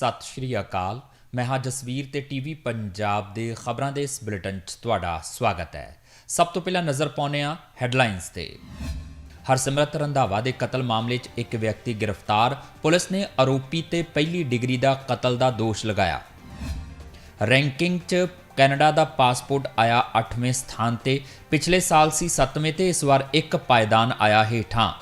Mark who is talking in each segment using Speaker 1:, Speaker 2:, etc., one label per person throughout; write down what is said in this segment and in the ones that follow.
Speaker 1: ਸਤਿ ਸ਼੍ਰੀ ਅਕਾਲ। ਮੈਂ ਹਾਂ ਜਸਵੀਰ ਤੇ ਟੀਵੀ ਪੰਜਾਬ ਦੇ ਖਬਰਾਂ ਦੇ ਇਸ ਬੁਲੇਟਿਨ 'ਚ ਤੁਹਾਡਾ ਸਵਾਗਤ ਹੈ। ਸਭ ਤੋਂ ਪਹਿਲਾਂ ਨਜ਼ਰ ਪਾਉਂਦੇ ਹਾਂ ਹੈਡਲਾਈਨਸ ਤੇ। ਹਰਸਿਮਰਤ ਰੰਧਾਵਾ ਦੇ ਕਤਲ ਮਾਮਲੇ 'ਚ ਇੱਕ ਵਿਅਕਤੀ ਗ੍ਰਿਫਤਾਰ, ਪੁਲਿਸ ਨੇ ਆਰੋਪੀ ਤੇ ਪਹਿਲੀ ਡਿਗਰੀ ਦਾ ਕਤਲ ਦਾ ਦੋਸ਼ ਲਗਾਇਆ। ਰੈਂਕਿੰਗ 'ਚ ਕੈਨੇਡਾ ਦਾ ਪਾਸਪੋਰਟ ਆਇਆ 8ਵੇਂ ਸਥਾਨ ਤੇ। ਪਿਛਲੇ ਸਾਲ ਸੀ 7ਵੇਂ ਤੇ ਇਸ ਵਾਰ ਇੱਕ ਪਾਇਦਾਨ ਆਇਆ ਹੇਠਾਂ।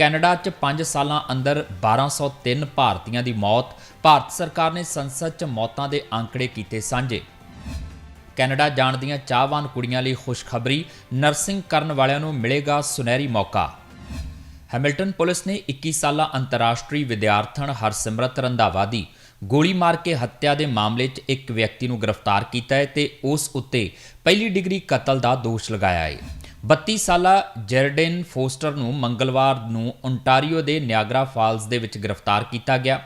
Speaker 1: ਕੈਨੇਡਾ 'ਚ 5 ਸਾਲਾਂ ਅੰਦਰ 1203 ਭਾਰਤੀਆਂ ਦੀ ਮੌਤ, ਭਾਰਤ ਸਰਕਾਰ ਨੇ ਸੰਸਦ 'ਚ ਮੌਤਾਂ ਦੇ ਅੰਕੜੇ ਕੀਤੇ ਸਾਂਝੇ। ਕੈਨੇਡਾ ਜਾਣ ਦੀਆਂ ਚਾਹਵਾਨ ਕੁੜੀਆਂ ਲਈ ਖੁਸ਼ਖਬਰੀ, ਨਰਸਿੰਗ ਕਰਨ ਵਾਲਿਆਂ ਨੂੰ ਮਿਲੇਗਾ ਸੁਨਹਿਰੀ ਮੌਕਾ। ਹੈਮਿਲਟਨ ਪੁਲਿਸ ਨੇ 21 ਸਾਲਾ ਅੰਤਰਰਾਸ਼ਟਰੀ ਵਿਦਿਆਰਥਣ ਹਰਸਿਮਰਤ ਰੰਧਾਵਾ ਦੀ ਗੋਲੀ ਮਾਰ ਕੇ ਹੱਤਿਆ ਦੇ ਮਾਮਲੇ 'ਚ ਇੱਕ ਵਿਅਕਤੀ ਨੂੰ ਗ੍ਰਿਫਤਾਰ ਕੀਤਾ ਹੈ ਤੇ ਉਸ ਉੱਤੇ ਪਹਿਲੀ ਡਿਗਰੀ ਕਤਲ ਦਾ ਦੋਸ਼ ਲਗਾਇਆ ਹੈ। 32 ਸਾਲਾ ਜੈਰਡਨ ਫੋਸਟਰ ਨੂੰ ਮੰਗਲਵਾਰ ਨੂੰ ਓਨਟਾਰੀਓ ਦੇ ਨਿਆਗਰਾ ਫਾਲਸ ਦੇ ਵਿੱਚ ਗ੍ਰਿਫਤਾਰ ਕੀਤਾ ਗਿਆ।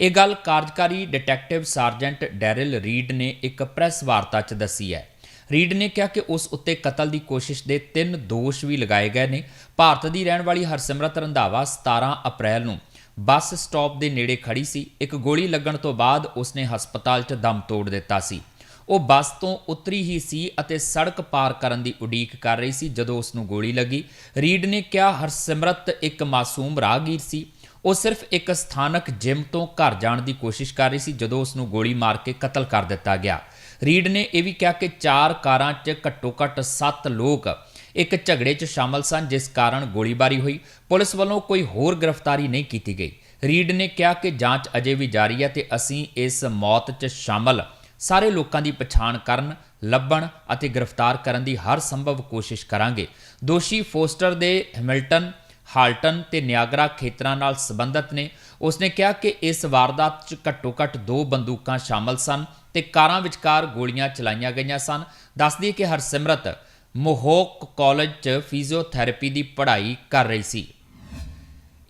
Speaker 1: ਇਹ ਗੱਲ ਕਾਰਜਕਾਰੀ ਡਿਟੈਕਟਿਵ ਸਾਰਜੈਂਟ ਡੈਰਿਲ ਰੀਡ ਨੇ ਇੱਕ ਪ੍ਰੈਸ ਵਾਰਤਾ 'ਚ ਦੱਸੀ ਹੈ। ਰੀਡ ਨੇ ਕਿਹਾ ਕਿ ਉਸ ਉੱਤੇ ਕਤਲ ਦੀ ਕੋਸ਼ਿਸ਼ ਦੇ ਤਿੰਨ ਦੋਸ਼ ਵੀ ਲਗਾਏ ਗਏ ਨੇ। ਭਾਰਤ ਦੀ ਰਹਿਣ ਵਾਲੀ ਹਰਸਿਮਰਤ ਰੰਧਾਵਾ 17 ਅਪ੍ਰੈਲ ਨੂੰ ਬੱਸ ਸਟਾਪ ਦੇ ਨੇੜੇ ਖੜੀ ਸੀ। ਇੱਕ ਗੋਲੀ ਲੱਗਣ ਤੋਂ ਬਾਅਦ ਉਸਨੇ ਹਸਪਤਾਲ 'ਚ ਦਮ ਤੋੜ ਦਿੱਤਾ ਸੀ। ਉਹ ਬੱਸ ਤੋਂ ਉਤਰੀ ਹੀ ਸੀ ਅਤੇ ਸੜਕ ਪਾਰ ਕਰਨ ਦੀ ਉਡੀਕ ਕਰ ਰਹੀ ਸੀ ਜਦੋਂ ਉਸ ਨੂੰ ਗੋਲੀ ਲੱਗੀ। ਰੀਡ ਨੇ ਕਿਹਾ, ਹਰਸਿਮਰਤ ਇੱਕ ਮਾਸੂਮ ਰਾਹਗੀਰ ਸੀ। ਉਹ ਸਿਰਫ ਇੱਕ ਸਥਾਨਕ ਜਿਮ ਤੋਂ ਘਰ ਜਾਣ ਦੀ ਕੋਸ਼ਿਸ਼ ਕਰ ਰਹੀ ਸੀ ਜਦੋਂ ਉਸ ਨੂੰ ਗੋਲੀ ਮਾਰ ਕੇ ਕਤਲ ਕਰ ਦਿੱਤਾ ਗਿਆ। ਰੀਡ ਨੇ ਇਹ ਵੀ ਕਿਹਾ ਕਿ ਚਾਰ ਕਾਰਾਂ 'ਚ ਘੱਟੋ-ਘੱਟ 7 ਲੋਕ ਇੱਕ ਝਗੜੇ 'ਚ ਸ਼ਾਮਲ ਸਨ, ਜਿਸ ਕਾਰਨ ਗੋਲੀਬਾਰੀ ਹੋਈ। ਪੁਲਿਸ ਵੱਲੋਂ ਕੋਈ ਹੋਰ ਗ੍ਰਿਫਤਾਰੀ ਨਹੀਂ ਕੀਤੀ ਗਈ। ਰੀਡ ਨੇ ਕਿਹਾ ਕਿ ਜਾਂਚ ਅਜੇ ਵੀ ਜਾਰੀ ਹੈ ਤੇ ਅਸੀਂ ਇਸ ਮੌਤ 'ਚ ਸ਼ਾਮਲ ਸਾਰੇ ਲੋਕਾਂ ਦੀ ਪਛਾਣ ਕਰਨ, ਲੱਭਣ ਅਤੇ ਗ੍ਰਿਫਤਾਰ ਕਰਨ ਦੀ ਹਰ ਸੰਭਵ ਕੋਸ਼ਿਸ਼ ਕਰਾਂਗੇ। ਦੋਸ਼ੀ ਫੋਸਟਰ ਦੇ ਹੈਮਿਲਟਨ, ਹਾਲਟਨ ਤੇ ਨਿਆਗਰਾ ਖੇਤਰਾਂ ਨਾਲ ਸੰਬੰਧਿਤ ਨੇ। ਉਸਨੇ ਕਿਹਾ ਕਿ ਇਸ ਵਾਰਦਾਤ 'ਚ ਘੱਟੋ-ਘੱਟ ਦੋ ਬੰਦੂਕਾਂ ਸ਼ਾਮਲ ਸਨ ਤੇ ਕਾਰਾਂ ਵਿਚਕਾਰ ਗੋਲੀਆਂ ਚਲਾਈਆਂ ਗਈਆਂ ਸਨ। ਦੱਸਦੀ ਕਿ ਹਰਸਿਮਰਤ ਮੋਹੋਕ ਕਾਲਜ 'ਚ ਫਿਜ਼ੀਓਥੈਰੇਪੀ ਦੀ ਪੜ੍ਹਾਈ ਕਰ ਰਹੀ ਸੀ।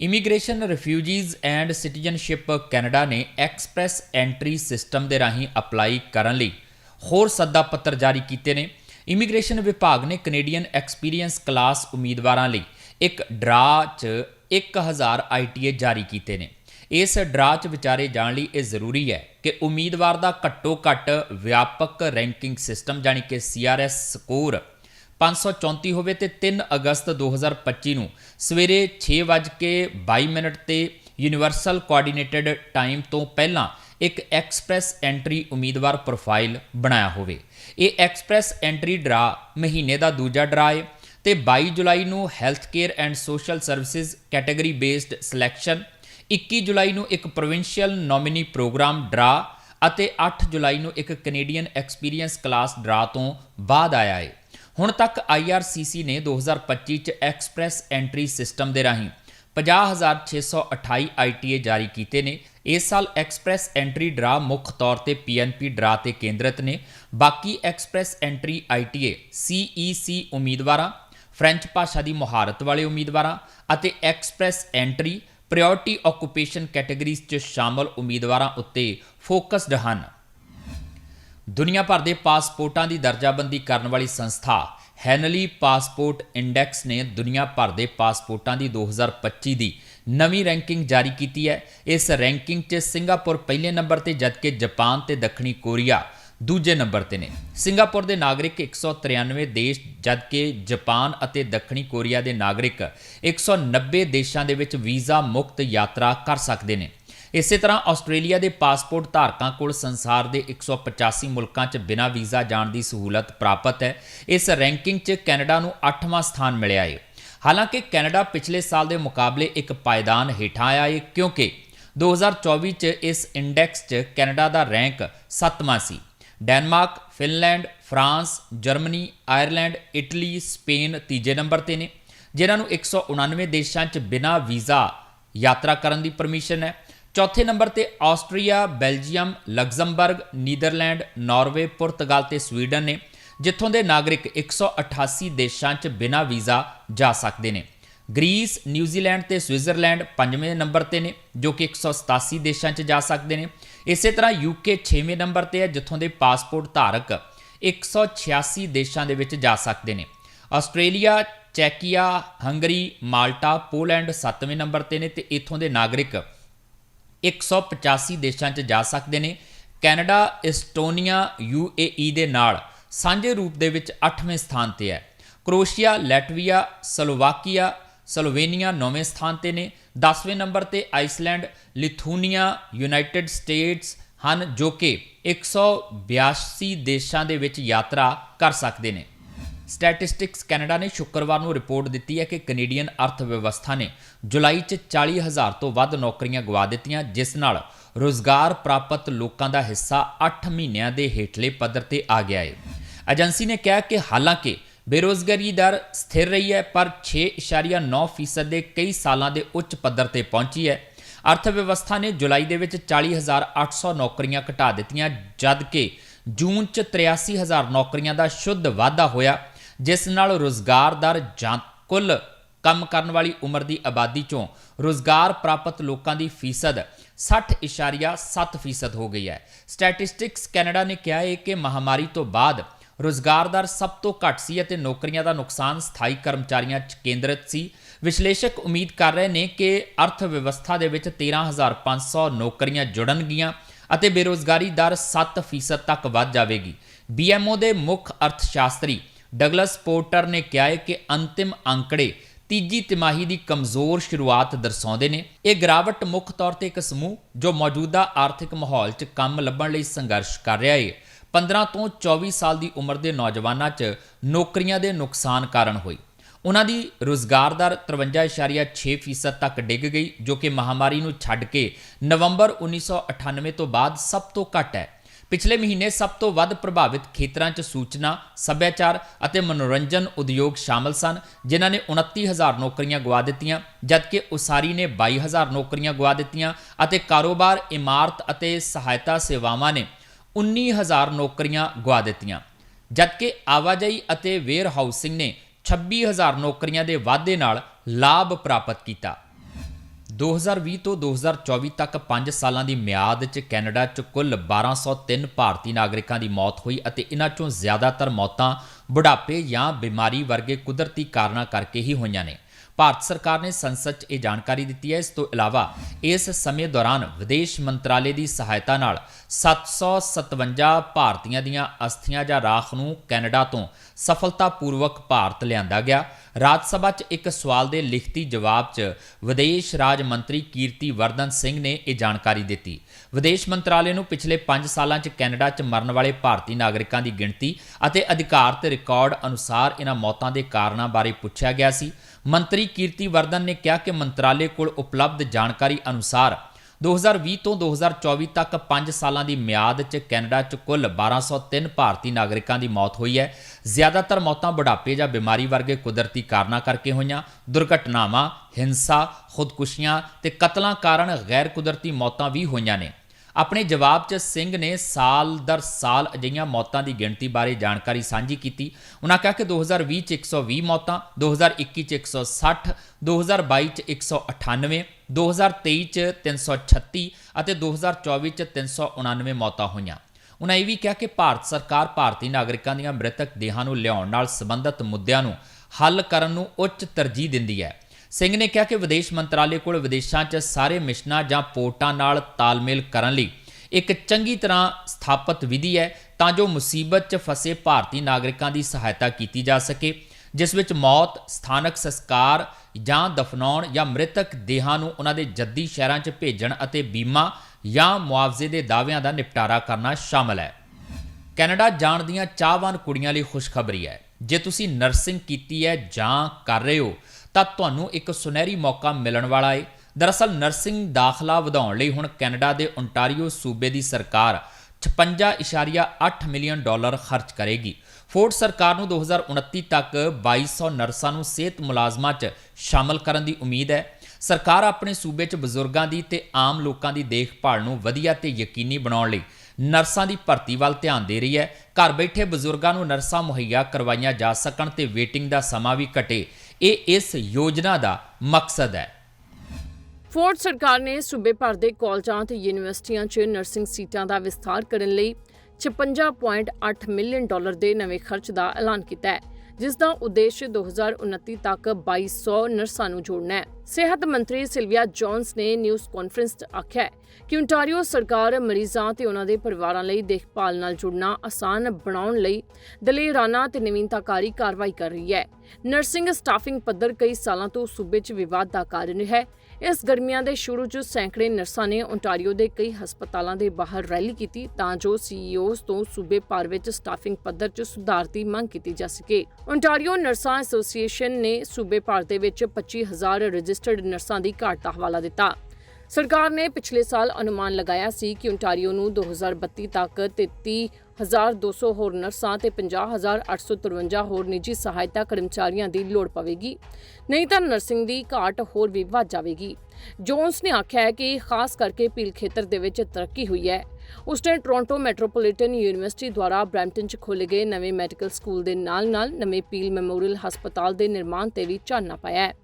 Speaker 1: Immigration Refugees and Citizenship Canada ਨੇ ਐਕਸਪ੍ਰੈਸ ਐਂਟਰੀ ਸਿਸਟਮ ਦੇ ਰਾਹੀਂ ਅਪਲਾਈ ਕਰਨ ਲਈ ਹੋਰ ਸੱਦਾ ਪੱਤਰ ਜਾਰੀ ਕੀਤੇ ਨੇ। ਇਮੀਗ੍ਰੇਸ਼ਨ ਵਿਭਾਗ ਨੇ ਕੈਨੇਡੀਅਨ ਐਕਸਪੀਰੀਅੰਸ ਕਲਾਸ ਉਮੀਦਵਾਰਾਂ ਲਈ ਇੱਕ ਡਰਾ 'ਚ 1000 ਆਈਟੀਏ ਜਾਰੀ ਕੀਤੇ ਨੇ। ਇਸ ਡਰਾ 'ਚ ਵਿਚਾਰੇ ਜਾਣ ਲਈ ਇਹ ਜ਼ਰੂਰੀ ਹੈ ਕਿ ਉਮੀਦਵਾਰ ਦਾ ਘੱਟੋ-ਘੱਟ ਵਿਆਪਕ ਰੈਂਕਿੰਗ ਸਿਸਟਮ ਜਾਨੀ ਕਿ ਸੀਆਰਐਸ ਸਕੋਰ 534 ਹੋਵੇ ਤੇ 3 ਅਗਸਤ 2025 ਨੂੰ ਸਵੇਰੇ 6:22 ਮਿੰਟ ਤੇ ਯੂਨੀਵਰਸਲ ਕੋਆਰਡੀਨੇਟਡ ਟਾਈਮ ਤੋਂ ਪਹਿਲਾਂ ਇੱਕ ਐਕਸਪ੍ਰੈਸ ਐਂਟਰੀ ਉਮੀਦਵਾਰ ਪ੍ਰੋਫਾਈਲ ਬਣਾਇਆ ਹੋਵੇ। ਇਹ ਐਕਸਪ੍ਰੈਸ ਐਂਟਰੀ ਡਰਾ ਮਹੀਨੇ ਦਾ ਦੂਜਾ ਡਰਾ ਹੈ ਤੇ 22 ਜੁਲਾਈ ਨੂੰ health care and social services category based selection 21 ਜੁਲਾਈ ਨੂੰ ਇੱਕ ਪ੍ਰੋਵਿੰਸ਼ੀਅਲ ਨੋਮਿਨੀ ਪ੍ਰੋਗਰਾਮ ਡਰਾ ਅਤੇ 8 ਜੁਲਾਈ ਨੂੰ ਇੱਕ ਕੈਨੇਡੀਅਨ ਐਕਸਪੀਰੀਅੰਸ ਕਲਾਸ ਡਰਾ ਤੋਂ ਬਾਅਦ ਆਇਆ ਹੈ ਹੁਣ ਤੱਕ IRCC ਨੇ 2025 ਚ ਐਕਸਪ੍ਰੈਸ ਐਂਟਰੀ ਸਿਸਟਮ ਦੇ ਰਾਹੀਂ 50628 ITA ਜਾਰੀ ਕੀਤੇ ਨੇ। ਇਸ ਸਾਲ ਐਕਸਪ੍ਰੈਸ ਐਂਟਰੀ ਡਰਾ ਮੁੱਖ ਤੌਰ ਤੇ PNP ਡਰਾ ਤੇ ਕੇਂਦਰਿਤ ਨੇ। ਬਾਕੀ ਐਕਸਪ੍ਰੈਸ ਐਂਟਰੀ ITA CEC ਉਮੀਦਵਾਰਾਂ, ਫ੍ਰੈਂਚ ਭਾਸ਼ਾ ਦੀ ਮੁਹਾਰਤ ਵਾਲੇ ਉਮੀਦਵਾਰਾਂ ਅਤੇ Express Entry priority occupation categories 'ਚ ਸ਼ਾਮਲ ਉਮੀਦਵਾਰਾਂ ਉੱਤੇ ਫੋਕਸਡ ਹਨ। ਦੁਨੀਆ ਭਰ ਦੇ ਪਾਸਪੋਰਟਾਂ ਦੀ ਦਰਜਾਬੰਦੀ ਕਰਨ ਵਾਲੀ ਸੰਸਥਾ ਹੈਨਲੀ ਪਾਸਪੋਰਟ ਇੰਡੈਕਸ ਨੇ ਦੁਨੀਆ ਭਰ ਦੇ ਪਾਸਪੋਰਟਾਂ ਦੀ 2025 ਦੀ ਨਵੀਂ ਰੈਂਕਿੰਗ ਜਾਰੀ ਕੀਤੀ ਹੈ। ਇਸ ਰੈਂਕਿੰਗ 'ਚ ਸਿੰਗਾਪੁਰ ਪਹਿਲੇ ਨੰਬਰ ਤੇ ਜਦਕਿ ਜਾਪਾਨ ਤੇ ਦੱਖਣੀ ਕੋਰੀਆ ਦੂਜੇ ਨੰਬਰ ਤੇ ਨੇ। ਸਿੰਗਾਪੁਰ ਦੇ ਨਾਗਰਿਕ 193 ਦੇਸ਼ ਜਦਕਿ ਜਾਪਾਨ ਅਤੇ ਦੱਖਣੀ ਕੋਰੀਆ ਦੇ ਨਾਗਰਿਕ 190 ਦੇਸ਼ਾਂ ਦੇ ਵਿੱਚ ਵੀਜ਼ਾ ਮੁਕਤ ਯਾਤਰਾ ਕਰ ਸਕਦੇ ਨੇ। ਇਸੇ ਤਰ੍ਹਾਂ ਆਸਟ੍ਰੇਲੀਆ ਦੇ ਪਾਸਪੋਰਟ ਧਾਰਕਾਂ ਕੋਲ ਸੰਸਾਰ ਦੇ 185 ਮੁਲਕਾਂ 'ਚ ਬਿਨਾਂ ਵੀਜ਼ਾ ਜਾਣ ਦੀ ਸਹੂਲਤ ਪ੍ਰਾਪਤ ਹੈ। ਇਸ ਰੈਂਕਿੰਗ 'ਚ ਕੈਨੇਡਾ ਨੂੰ 8ਵਾਂ ਸਥਾਨ ਮਿਲਿਆ ਹੈ ਹਾਲਾਂਕਿ ਕੈਨੇਡਾ ਪਿਛਲੇ ਸਾਲ ਦੇ ਮੁਕਾਬਲੇ ਇੱਕ ਪਾਇਦਾਨ ਹੇਠਾਂ ਆਇਆ ਹੈ ਕਿਉਂਕਿ 2024 'ਚ ਇਸ ਇੰਡੈਕਸ 'ਚ ਕੈਨੇਡਾ ਦਾ ਰੈਂਕ 7ਵਾਂ ਸੀ। Denmark, Finland, France, Germany, Ireland, Italy, Spain ਤੀਜੇ ਨੰਬਰ ਤੇ ਨੇ, ਜਿਨ੍ਹਾਂ ਨੂੰ 199 ਦੇਸ਼ਾਂ 'ਚ ਬਿਨਾਂ ਵੀਜ਼ਾ ਯਾਤਰਾ ਕਰਨ ਦੀ ਪਰਮਿਸ਼ਨ ਹੈ। ਚੌਥੇ ਨੰਬਰ ਤੇ Austria, Belgium, Luxembourg, Netherland, Norway, ਪੁਰਤਗਾਲ ਤੇ ਸਵੀਡਨ ਨੇ ਜਿੱਥੋਂ ਦੇ ਨਾਗਰਿਕ 188 ਦੇਸ਼ਾਂ 'ਚ ਬਿਨਾਂ ਵੀਜ਼ਾ ਜਾ ਸਕਦੇ ਨੇ। ਗ੍ਰੀਸ, ਨਿਊਜ਼ੀਲੈਂਡ ਤੇ ਸਵਿਟਜ਼ਰਲੈਂਡ ਪੰਜਵੇਂ ਨੰਬਰ ਤੇ ਨੇ, ਜੋ ਕਿ 187 ਦੇਸ਼ਾਂ 'ਚ ਜਾ ਸਕਦੇ ਨੇ। ਇਸੇ ਤਰ੍ਹਾਂ ਯੂਕੇ 6ਵੇਂ ਨੰਬਰ ਤੇ ਹੈ, ਜਿੱਥੋਂ ਦੇ ਪਾਸਪੋਰਟ ਧਾਰਕ 186 ਦੇਸ਼ਾਂ ਦੇ ਵਿੱਚ ਜਾ ਸਕਦੇ ਨੇ। ਆਸਟ੍ਰੇਲੀਆ, ਚੈਕੀਆ, ਹੰਗਰੀ, ਮਾਲਟਾ, ਪੋਲੈਂਡ 7ਵੇਂ ਨੰਬਰ ਤੇ ਨੇ ਤੇ ਇਥੋਂ ਦੇ ਨਾਗਰਿਕ 185 ਦੇਸ਼ਾਂ 'ਚ ਜਾ ਸਕਦੇ ਨੇ। ਕੈਨੇਡਾ ਐਸਟੋਨੀਆ ਯੂਏਈ ਦੇ ਨਾਲ ਸਾਂਝੇ ਰੂਪ ਦੇ ਵਿੱਚ 8ਵੇਂ ਸਥਾਨ ਤੇ ਹੈ। ਕ੍ਰੋਏਸ਼ੀਆ ਲੈਟਵੀਆ, ਸਲੋਵਾਕੀਆ, ਸਲੋਵੇਨੀਆ 9ਵੇਂ ਸਥਾਨ ਤੇ ਨੇ। 10ਵੇਂ ਨੰਬਰ ਤੇ ਆਈਸਲੈਂਡ, ਲਿਥੂਨੀਆ, ਯੂਨਾਈਟਿਡ ਸਟੇਟਸ ਹਨ ਜੋ ਕਿ 182 ਦੇਸ਼ਾਂ ਦੇ ਵਿੱਚ ਯਾਤਰਾ ਕਰ ਸਕਦੇ ਨੇ। ਸਟੈਟਿਸਟਿਕਸ ਕੈਨੇਡਾ ਨੇ ਸ਼ੁੱਕਰਵਾਰ ਨੂੰ ਰਿਪੋਰਟ ਦਿੱਤੀ ਹੈ ਕਿ ਕੈਨੇਡੀਅਨ ਅਰਥ ਵਿਵਸਥਾ ਨੇ ਜੁਲਾਈ 'ਚ 40000 ਤੋਂ ਵੱਧ ਨੌਕਰੀਆਂ ਗਵਾ ਦਿੱਤੀਆਂ, ਜਿਸ ਨਾਲ ਰੋਜ਼ਗਾਰ ਪ੍ਰਾਪਤ ਲੋਕਾਂ ਦਾ ਹਿੱਸਾ 8 ਮਹੀਨਿਆਂ ਦੇ ਹੇਠਲੇ ਪੱਧਰ ਤੇ ਆ ਗਿਆ ਹੈ ਏਜੰਸੀ ਨੇ ਕਿਹਾ ਕਿ ਹਾਲਾਂਕਿ ਬੇਰੋਜ਼ਗਾਰੀ ਦਰ ਸਥਿਰ ਰਹੀ ਹੈ, ਪਰ 6.9% ਦੇ ਕਈ ਸਾਲਾਂ ਦੇ ਉੱਚ ਪੱਧਰ ਤੇ ਪਹੁੰਚੀ ਹੈ। ਅਰਥ ਵਿਵਸਥਾ ਨੇ ਜੁਲਾਈ ਦੇ ਵਿੱਚ 40800 ਨੌਕਰੀਆਂ ਘਟਾ ਦਿੱਤੀਆਂ, ਜਦਕਿ ਜੂਨ 'ਚ 83000 ਨੌਕਰੀਆਂ ਦਾ ਸ਼ੁੱਧ ਵਾਧਾ ਹੋਇਆ। ਜਿਸ ਨਾਲ ਰੋਜ਼ਗਾਰ ਦਰ ਜਾਂ ਕੁੱਲ ਕੰਮ ਕਰਨ ਵਾਲੀ ਉਮਰ ਦੀ ਆਬਾਦੀ ਚੋਂ ਰੋਜ਼ਗਾਰ ਪ੍ਰਾਪਤ ਲੋਕਾਂ ਦੀ ਫੀਸਦ 60.7% ਹੋ ਗਈ ਹੈ। ਸਟੈਟਿਸਟਿਕਸ ਕੈਨੇਡਾ ਨੇ ਕਿਹਾ ਹੈ ਕਿ ਮਹਾਮਾਰੀ ਤੋਂ ਬਾਅਦ ਰੋਜ਼ਗਾਰ ਦਰ ਸਭ ਤੋਂ ਘੱਟ ਸੀ ਅਤੇ ਨੌਕਰੀਆਂ ਦਾ ਨੁਕਸਾਨ ਸਥਾਈ ਕਰਮਚਾਰੀਆਂ 'ਚ ਕੇਂਦਰਿਤ ਸੀ। ਵਿਸ਼ਲੇਸ਼ਕ ਉਮੀਦ ਕਰ ਰਹੇ ਨੇ ਕਿ ਅਰਥ ਵਿਵਸਥਾ ਦੇ ਵਿੱਚ 13500 ਨੌਕਰੀਆਂ ਜੁੜਨਗੀਆਂ ਅਤੇ ਬੇਰੋਜ਼ਗਾਰੀ ਦਰ 7% ਤੱਕ ਵੱਧ ਜਾਵੇਗੀ। ਬੀਐਮਓ ਦੇ ਮੁੱਖ ਅਰਥਸ਼ਾਸਤਰੀ ਡਗਲਸ ਪੋਰਟਰ ਨੇ ਕਿਹਾ ਹੈ ਕਿ ਅੰਤਿਮ ਅੰਕੜੇ ਤੀਜੀ ਤਿਮਾਹੀ ਦੀ ਕਮਜ਼ੋਰ ਸ਼ੁਰੂਆਤ ਦਰਸਾਉਂਦੇ ਨੇ। ਇਹ ਗਿਰਾਵਟ ਮੁੱਖ ਤੌਰ ਤੇ ਇੱਕ ਸਮੂਹ ਜੋ ਮੌਜੂਦਾ ਆਰਥਿਕ ਮਾਹੌਲ 'ਚ ਕੰਮ ਲੱਭਣ ਲਈ ਸੰਘਰਸ਼ ਕਰ ਰਿਹਾ ਹੈ 15 ਤੋਂ 24 ਸਾਲ ਦੀ ਉਮਰ ਦੇ ਨੌਜਵਾਨਾਂ 'ਚ ਨੌਕਰੀਆਂ ਦੇ ਨੁਕਸਾਨ ਕਾਰਨ ਹੋਈ। ਉਹਨਾਂ ਦੀ ਰੋਜ਼ਗਾਰ ਦਰ 53.6% ਤੱਕ ਡਿੱਗ ਗਈ, ਜੋ ਕਿ ਮਹਾਮਾਰੀ ਨੂੰ ਛੱਡ ਕੇ ਨਵੰਬਰ 1998 ਤੋਂ ਬਾਅਦ ਸਭ ਤੋਂ ਘੱਟ ਹੈ। ਪਿਛਲੇ ਮਹੀਨੇ ਸਭ ਤੋਂ ਵੱਧ ਪ੍ਰਭਾਵਿਤ ਖੇਤਰਾਂ 'ਚ ਸੂਚਨਾ, ਸੱਭਿਆਚਾਰ ਅਤੇ ਮਨੋਰੰਜਨ ਉਦਯੋਗ ਸ਼ਾਮਲ ਸਨ, ਜਿਨ੍ਹਾਂ ਨੇ 29000 ਨੌਕਰੀਆਂ ਗਵਾ ਦਿੱਤੀਆਂ, ਜਦਕਿ ਉਸਾਰੀ ਨੇ 22000 ਨੌਕਰੀਆਂ ਗਵਾ ਦਿੱਤੀਆਂ ਅਤੇ ਕਾਰੋਬਾਰ, ਇਮਾਰਤ ਅਤੇ ਸਹਾਇਤਾ ਸੇਵਾਵਾਂ ਨੇ 19000 ਨੌਕਰੀਆਂ ਗਵਾ ਦਿੱਤੀਆਂ। ਜਦਕਿ ਆਵਾਜਾਈ ਅਤੇ ਵੇਅਰ ਹਾਊਸਿੰਗ ਨੇ 26000 ਨੌਕਰੀਆਂ ਦੇ ਵਾਧੇ ਨਾਲ ਲਾਭ ਪ੍ਰਾਪਤ ਕੀਤਾ। 2020 ਤੋਂ 2024 ਤੱਕ 5 ਸਾਲਾਂ ਦੀ ਮਿਆਦ 'ਚ ਕੈਨੇਡਾ 'ਚ ਕੁੱਲ 1203 ਭਾਰਤੀ ਨਾਗਰਿਕਾਂ ਦੀ ਮੌਤ ਹੋਈ ਅਤੇ ਇਨ੍ਹਾਂ 'ਚੋਂ ਜ਼ਿਆਦਾਤਰ ਮੌਤਾਂ ਬੁਢਾਪੇ ਜਾਂ ਬਿਮਾਰੀ ਵਰਗੇ ਕੁਦਰਤੀ ਕਾਰਨਾਂ ਕਰਕੇ ਹੀ ਹੋਈਆਂ ਨੇ। ਭਾਰਤ ਸਰਕਾਰ ਨੇ ਸੰਸਦ 'ਚ ਇਹ ਜਾਣਕਾਰੀ ਦਿੱਤੀ ਹੈ। ਇਸ ਤੋਂ ਇਲਾਵਾ ਇਸ ਸਮੇਂ ਦੌਰਾਨ ਵਿਦੇਸ਼ ਮੰਤਰਾਲੇ ਦੀ ਸਹਾਇਤਾ ਨਾਲ 757 ਭਾਰਤੀਆਂ ਦੀਆਂ ਅਸਥੀਆਂ ਜਾਂ ਰਾਖ ਨੂੰ ਕੈਨੇਡਾ ਤੋਂ ਸਫਲਤਾਪੂਰਵਕ ਭਾਰਤ ਲਿਆਂਦਾ ਗਿਆ। ਰਾਜ ਸਭਾ 'ਚ ਇੱਕ ਸਵਾਲ ਦੇ ਲਿਖਤੀ ਜਵਾਬ 'ਚ ਵਿਦੇਸ਼ ਰਾਜ ਮੰਤਰੀ ਕੀਰਤੀ ਵਰਧਨ ਸਿੰਘ ਨੇ ਇਹ ਜਾਣਕਾਰੀ ਦਿੱਤੀ। ਵਿਦੇਸ਼ ਮੰਤਰਾਲੇ ਨੂੰ ਪਿਛਲੇ 5 ਸਾਲਾਂ 'ਚ ਕੈਨੇਡਾ 'ਚ ਮਰਨ ਵਾਲੇ ਭਾਰਤੀ ਨਾਗਰਿਕਾਂ ਦੀ ਗਿਣਤੀ ਅਤੇ ਅਧਿਕਾਰ ਅਧਿਕਾਰਤ ਰਿਕਾਰਡ ਅਨੁਸਾਰ ਇਹਨਾਂ ਮੌਤਾਂ ਦੇ ਕਾਰਨਾਂ ਬਾਰੇ ਪੁੱਛਿਆ ਗਿਆ ਸੀ। ਮੰਤਰੀ ਕੀਰਤੀ ਵਰਧਨ ਨੇ ਕਿਹਾ ਕਿ ਮੰਤਰਾਲੇ ਕੋਲ ਉਪਲਬਧ ਜਾਣਕਾਰੀ ਅਨੁਸਾਰ 2020 ਤੋਂ 2024 ਤੱਕ 5 ਸਾਲਾਂ ਦੀ ਮਿਆਦ 'ਚ ਕੈਨੇਡਾ 'ਚ ਕੁੱਲ 1203 ਭਾਰਤੀ ਨਾਗਰਿਕਾਂ ਦੀ ਮੌਤ ਹੋਈ ਹੈ। ਜ਼ਿਆਦਾਤਰ ਮੌਤਾਂ ਬੁਢਾਪੇ ਜਾਂ ਬਿਮਾਰੀ ਵਰਗੇ ਕੁਦਰਤੀ ਕਾਰਨਾਂ ਕਰਕੇ ਹੋਈਆਂ। ਦੁਰਘਟਨਾਵਾਂ, ਹਿੰਸਾ, ਖੁਦਕੁਸ਼ੀਆਂ ਤੇ ਕਤਲਾਂ ਕਾਰਨ ਗੈਰ ਕੁਦਰਤੀ ਮੌਤਾਂ ਵੀ ਹੋਈਆਂ ਨੇ। ਆਪਣੇ ਜਵਾਬ 'ਚ ਸਿੰਘ ਨੇ ਸਾਲ ਦਰ ਸਾਲ ਅਜਿਹੀਆਂ ਮੌਤਾਂ ਦੀ ਗਿਣਤੀ ਬਾਰੇ ਜਾਣਕਾਰੀ ਸਾਂਝੀ ਕੀਤੀ। ਉਹਨਾਂ ਕਿਹਾ ਕਿ 2020 'ਚ 120 ਮੌਤਾਂ 2021 'ਚ 160 2022 'ਚ 198 2023 'ਚ 336 ਅਤੇ 2024 'ਚ 399 ਮੌਤਾਂ ਹੋਈਆਂ। ਉਹਨਾਂ ਇਹ ਵੀ ਕਿਹਾ ਕਿ ਭਾਰਤ ਸਰਕਾਰ ਭਾਰਤੀ ਨਾਗਰਿਕਾਂ ਦੀਆਂ ਮ੍ਰਿਤਕ ਦੇਹਾਂ ਨੂੰ ਲਿਆਉਣ ਨਾਲ ਸੰਬੰਧਿਤ ਮੁੱਦਿਆਂ ਨੂੰ ਹੱਲ ਕਰਨ ਨੂੰ ਉੱਚ ਤਰਜੀਹ ਦਿੰਦੀ ਹੈ। ਸਿੰਘ ਨੇ ਕਿਹਾ ਕਿ ਵਿਦੇਸ਼ ਮੰਤਰਾਲੇ ਕੋਲ ਵਿਦੇਸ਼ਾਂ 'ਚ ਸਾਰੇ ਮਿਸ਼ਨਾਂ ਜਾਂ ਪੋਰਟਾਂ ਨਾਲ ਤਾਲਮੇਲ ਕਰਨ ਲਈ ਇੱਕ ਚੰਗੀ ਤਰ੍ਹਾਂ ਸਥਾਪਿਤ ਵਿਧੀ ਹੈ ਤਾਂ ਜੋ ਮੁਸੀਬਤ 'ਚ ਫਸੇ ਭਾਰਤੀ ਨਾਗਰਿਕਾਂ ਦੀ ਸਹਾਇਤਾ ਕੀਤੀ ਜਾ ਸਕੇ, ਜਿਸ ਵਿੱਚ ਮੌਤ, ਸਥਾਨਕ ਸੰਸਕਾਰ ਜਾਂ ਦਫਨਾਉਣ ਜਾਂ ਮ੍ਰਿਤਕ ਦੇਹਾਂ ਨੂੰ ਉਹਨਾਂ ਦੇ ਜੱਦੀ ਸ਼ਹਿਰਾਂ 'ਚ ਭੇਜਣ ਅਤੇ ਬੀਮਾ ਜਾਂ ਮੁਆਵਜ਼ੇ ਦੇ ਦਾਅਵਿਆਂ ਦਾ ਨਿਪਟਾਰਾ ਕਰਨਾ ਸ਼ਾਮਲ ਹੈ। ਕੈਨੇਡਾ ਜਾਣ ਦੀਆਂ ਚਾਹਵਾਨ ਕੁੜੀਆਂ ਲਈ ਖੁਸ਼ਖਬਰੀ ਹੈ। ਜੇ ਤੁਸੀਂ ਨਰਸਿੰਗ ਕੀਤੀ ਹੈ ਜਾਂ ਕਰ ਰਹੇ ਹੋ ਤਾਂ ਤੁਹਾਨੂੰ ਇੱਕ ਸੁਨਹਿਰੀ ਮੌਕਾ ਮਿਲਣ ਵਾਲਾ ਏ। ਦਰਅਸਲ ਨਰਸਿੰਗ ਦਾਖਲਾ ਵਧਾਉਣ ਲਈ ਹੁਣ ਕੈਨੇਡਾ ਦੇ ਓਨਟਾਰੀਓ ਸੂਬੇ ਦੀ ਸਰਕਾਰ 56.8 ਮਿਲੀਅਨ ਡਾਲਰ ਖਰਚ ਕਰੇਗੀ। ਫੋਰਡ ਸਰਕਾਰ ਨੂੰ 2029 ਤੱਕ 2200 ਨਰਸਾਂ ਨੂੰ ਸਿਹਤ ਮੁਲਾਜ਼ਮਾਂ 'ਚ ਸ਼ਾਮਲ ਕਰਨ ਦੀ ਉਮੀਦ ਹੈ। ਸਰਕਾਰ ਆਪਣੇ ਸੂਬੇ 'ਚ ਬਜ਼ੁਰਗਾਂ ਦੀ ਤੇ ਆਮ ਲੋਕਾਂ ਦੀ ਦੇਖਭਾਲ ਨੂੰ ਵਧੀਆ ਤੇ ਯਕੀਨੀ ਬਣਾਉਣ ਲਈ ਨਰਸਾਂ ਦੀ ਭਰਤੀ ਵੱਲ ਧਿਆਨ ਦੇ ਰਹੀ ਹੈ। ਘਰ ਬੈਠੇ ਬਜ਼ੁਰਗਾਂ ਨੂੰ ਨਰਸਾਂ ਮੁਹੱਈਆ ਕਰਵਾਈਆਂ ਜਾ ਸਕਣ ਤੇ ਵੇਟਿੰਗ ਦਾ ਸਮਾਂ ਵੀ ਘਟੇ। ਇਹ ਇਸ ਯੋਜਨਾ ਦਾ ਮਕਸਦ ਹੈ।
Speaker 2: ਫੋਰਡ ਸਰਕਾਰ ਨੇ ਸੂਬੇ ਭਰ ਦੇ ਕਾਲਜਾਂ ਤੇ ਯੂਨੀਵਰਸਿਟੀਆਂ 'ਚ ਨਰਸਿੰਗ ਸੀਟਾਂ ਦਾ ਵਿਸਥਾਰ ਕਰਨ ਲਈ 56.8 ਮਿਲੀਅਨ ਡਾਲਰ ਦੇ ਨਵੇਂ ਖਰਚ ਦਾ ਐਲਾਨ ਕੀਤਾ ਹੈ। ਜਿਸ ਦਾ ਉਦੇਸ਼ 2029 ਤੱਕ 2200 ਨਰਸਾਂ ਨੂੰ ਜੋੜਨਾ ਹੈ। ਸਿਹਤ ਮੰਤਰੀ ਸਿਲਵੀਆ ਜੌਨਸ ਨੇ ਨਿਊਜ਼ ਕਾਨਫਰੰਸ 'ਚ ਆਖਿਆ ਕਿ ਓਨਟਾਰੀਓ ਸਰਕਾਰ ਮਰੀਜ਼ਾਂ ਤੇ ਉਹਨਾਂ ਦੇ ਪਰਿਵਾਰਾਂ ਲਈ ਦੇਖਭਾਲ ਨਾਲ ਜੁੜਨਾ ਆਸਾਨ ਬਣਾਉਣ ਲਈ ਦਲੇਰਾਨਾ ਤੇ ਨਵੀਨਤਾਕਾਰੀ ਕਾਰਵਾਈ ਕਰ ਰਹੀ ਹੈ। ਨਰਸਿੰਗ ਸਟਾਫਿੰਗ ਪੱਧਰ ਕਈ ਸਾਲਾਂ ਤੋਂ ਸੂਬੇ 'ਚ ਵਿਵਾਦ ਦਾ ਕਾਰਨ ਹੈ। ਇਸ ਗਰਮੀਆਂ ਦੇ ਸ਼ੁਰੂ 'ਚ ਸੈਂਕੜੇ ਨਰਸਾਂ ਨੇ ਓਨਟਾਰੀਓ ਦੇ ਕਈ ਹਸਪਤਾਲਾਂ ਦੇ ਬਾਹਰ ਰੈਲੀ ਕੀਤੀ ਤਾਂ ਜੋ ਸੀਈਓਜ਼ ਤੋਂ ਸੂਬੇ ਭਰ ਵਿੱਚ ਸਟਾਫਿੰਗ ਪੱਧਰ 'ਚ ਸੁਧਾਰ ਦੀ ਮੰਗ ਕੀਤੀ ਜਾ ਸਕੇ। ਓਨਟਾਰੀਓ ਨਰਸਾਂ ਐਸੋਸੀਏਸ਼ਨ ਨੇ ਸੂਬੇ ਭਰ ਦੇ ਵਿੱਚ 25000 ਰਜਿਸਟਰਡ ਨਰਸਾਂ ਦੀ ਘਾਟ ਦਾ ਹਵਾਲਾ ਦਿੱਤਾ। ਸਰਕਾਰ ਨੇ ਪਿਛਲੇ ਸਾਲ ਅਨੁਮਾਨ ਲਗਾਇਆ ਸੀ ਕਿ ਓਨਟਾਰੀਓ ਨੂੰ 2032 ਤੱਕ 33200 ਹੋਰ ਨਰਸਾਂ ਤੇ 50853 ਹੋਰ ਨਿੱਜੀ ਸਹਾਇਤਾ ਕਰਮਚਾਰੀਆਂ ਦੀ ਲੋੜ ਪਵੇਗੀ। ਨਹੀਂ ਤਾਂ ਨਰਸਿੰਗ ਦੀ ਘਾਟ ਹੋਰ ਵੀ ਵੱਧ ਜਾਵੇਗੀ। ਜੋਨਸ ਨੇ ਆਖਿਆ ਹੈ ਕਿ ਖਾਸ ਕਰਕੇ ਪੀਲ ਖੇਤਰ ਦੇ ਵਿੱਚ ਤਰੱਕੀ ਹੋਈ ਹੈ। ਉਸਨੇ ਟੋਰਾਂਟੋ ਮੈਟਰੋਪੋਲੀਟਨ ਯੂਨੀਵਰਸਿਟੀ ਦੁਆਰਾ ਬ੍ਰੈਂਪਟਨ 'ਚ ਖੋਲ੍ਹੇ ਗਏ ਨਵੇਂ ਮੈਡੀਕਲ ਸਕੂਲ ਦੇ ਨਾਲ-ਨਾਲ ਨਵੇਂ ਪੀਲ ਮੈਮੋਰੀਅਲ ਹਸਪਤਾਲ ਦੇ ਨਿਰਮਾਣ ਤੇ ਵੀ ਚਾਨਣਾ ਪਾਇਆ ਹੈ।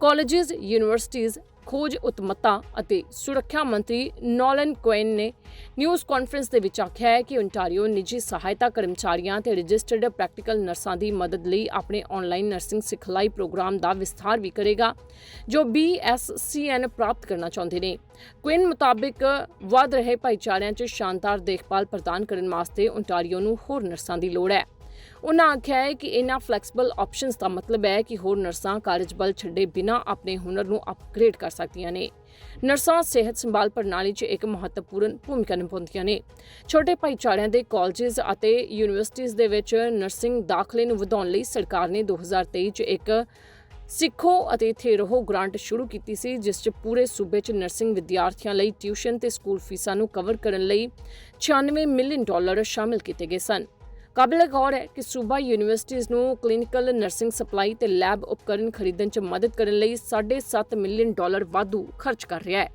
Speaker 2: ਕਾਲਜਿਸ ਯੂਨੀਵਰਸਿਟੀਜ਼ ਖੋਜ ਉਤਮਤਾ ਅਤੇ ਸੁਰੱਖਿਆ ਮੰਤਰੀ ਨੋਲਨ ਕੋਇਨ ਨੇ ਨਿਊਜ਼ ਕਾਨਫਰੰਸ ਦੇ ਵਿੱਚ ਆਖਿਆ ਹੈ ਕਿ ਓਨਟਾਰੀਓ ਨਿੱਜੀ ਸਹਾਇਤਾ ਕਰਮਚਾਰੀਆਂ ਤੇ ਰਜਿਸਟਰਡ ਪ੍ਰੈਕਟੀਕਲ ਨਰਸਾਂ ਦੀ ਮਦਦ ਲਈ ਆਪਣੇ ਆਨਲਾਈਨ ਨਰਸਿੰਗ ਸਿਖਲਾਈ ਪ੍ਰੋਗਰਾਮ ਦਾ ਵਿਸਥਾਰ ਵੀ ਕਰੇਗਾ, ਜੋ BSCN ਪ੍ਰਾਪਤ ਕਰਨਾ ਚਾਹੁੰਦੇ ਨੇ। ਕੁਇਨ ਮੁਤਾਬਿਕ ਵੱਧ ਰਹੇ ਭਾਈਚਾਰਿਆਂ 'ਚ ਸ਼ਾਨਦਾਰ ਦੇਖਭਾਲ ਪ੍ਰਦਾਨ ਕਰਨ ਵਾਸਤੇ ਓਨਟਾਰੀਓ ਨੂੰ ਹੋਰ ਨਰਸਾਂ ਦੀ ਲੋੜ ਹੈ। ਉਨ੍ਹਾਂ ਆਖਿਆ ਹੈ ਕਿ ਇਹਨਾਂ ਫਲੈਕਸੀਬਲ ਆਪਸ਼ਨਸ ਦਾ ਮਤਲਬ ਹੈ ਕਿ ਹੋਰ ਨਰਸਾਂ ਕਾਰਜਬਲ ਛੱਡੇ ਬਿਨਾਂ ਆਪਣੇ ਹੁਨਰ ਨੂੰ ਅਪਗ੍ਰੇਡ ਕਰ ਸਕਦੀਆਂ ਨੇ। ਨਰਸਾਂ ਸਿਹਤ ਸੰਭਾਲ ਪ੍ਰਣਾਲੀ 'ਚ ਇੱਕ ਮਹੱਤਵਪੂਰਨ ਭੂਮਿਕਾ ਨਿਭਾਉਂਦੀਆਂ ਨੇ। ਛੋਟੇ ਭਾਈਚਾਰਿਆਂ ਦੇ ਕਾਲਜਸ ਅਤੇ ਯੂਨੀਵਰਸਿਟੀਜ਼ ਦੇ ਵਿੱਚ ਨਰਸਿੰਗ ਦਾਖਲੇ ਨੂੰ ਵਧਾਉਣ ਲਈ ਸਰਕਾਰ ਨੇ 2023 'ਚ ਇੱਕ ਸਿੱਖੋ ਅਤੇ ਇੱਥੇ ਰਹੋ ਗ੍ਰਾਂਟ ਸ਼ੁਰੂ ਕੀਤੀ ਸੀ, ਜਿਸ 'ਚ ਪੂਰੇ ਸੂਬੇ 'ਚ ਨਰਸਿੰਗ ਵਿਦਿਆਰਥੀਆਂ ਲਈ ਟਿਊਸ਼ਨ ਤੇ ਸਕੂਲ ਫੀਸਾਂ ਨੂੰ ਕਵਰ ਕਰਨ ਲਈ 96 ਮਿਲੀਅਨ ਡਾਲਰ ਸ਼ਾਮਿਲ ਕੀਤੇ ਗਏ ਸਨ। ਕਾਬਿਲ ਗੌਰ ਹੈ ਕਿ ਸੂਬਾ ਯੂਨੀਵਰਸਿਟੀਜ਼ ਨੂੰ ਕਲੀਨਿਕਲ ਨਰਸਿੰਗ ਸਪਲਾਈ ਤੇ ਲੈਬ ਉਪਕਰਨ ਖਰੀਦਣ 'ਚ ਮਦਦ ਕਰਨ ਲਈ 7.5 ਮਿਲੀਅਨ ਡਾਲਰ ਵਾਧੂ ਖਰਚ ਕਰ ਰਿਹਾ ਹੈ।